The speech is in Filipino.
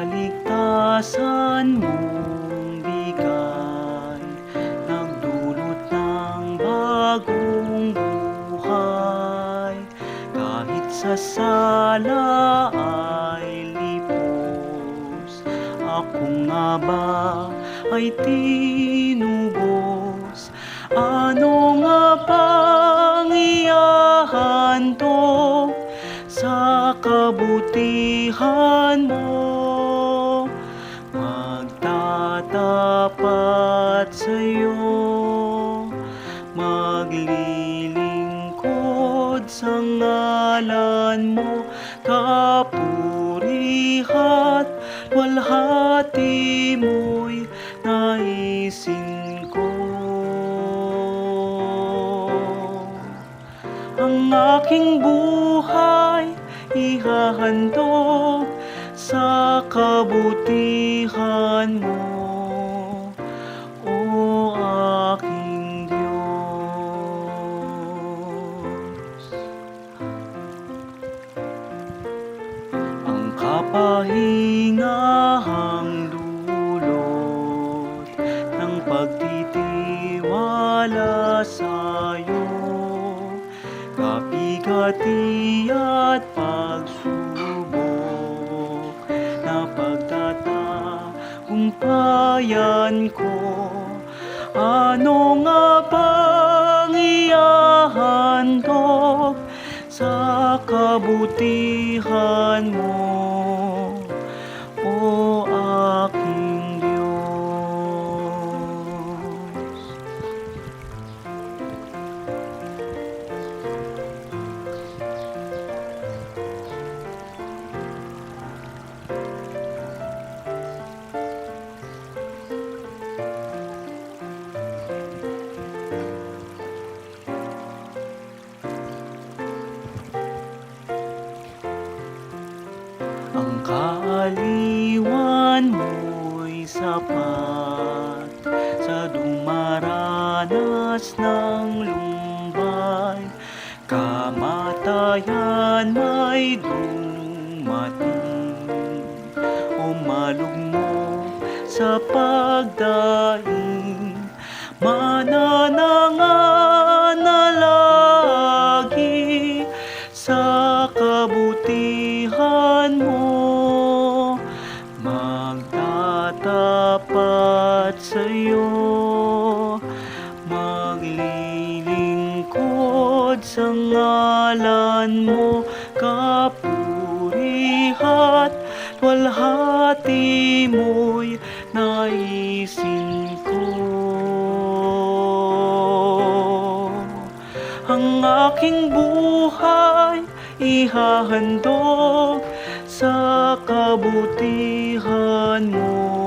Karanasan mong bigay Nagdulot ng bagong buhay. Kahit sa sala ay lipos Ako nga ba ay tinubos? Ano nga bang ihahandog Sa kabutihan mo Magtatapat sa'yo. Maglilingkod sa ngalan mo Kapurihat Walhati mo'y naisin ko. Ang aking buhay ihahandog sa kabutihan mo Ang kapahingahang dulot ng pagtitiwala sa'yo. Kapigati at pagsubok na pagtatagumpayan ko. Ano nga bang ihahandog sa kabutihan mo kaaliwan mo'y sapat Sa dumaranas ng lumbay. Kamatayan may dumating O malugmo sa pagdaing. Mananangan Magtatapat sa'yo. Maglilingkod sa ngalan mo Kapurihat Walhati mo'y naisin ko. Ang aking buhay ihahandog sa kabutihan mo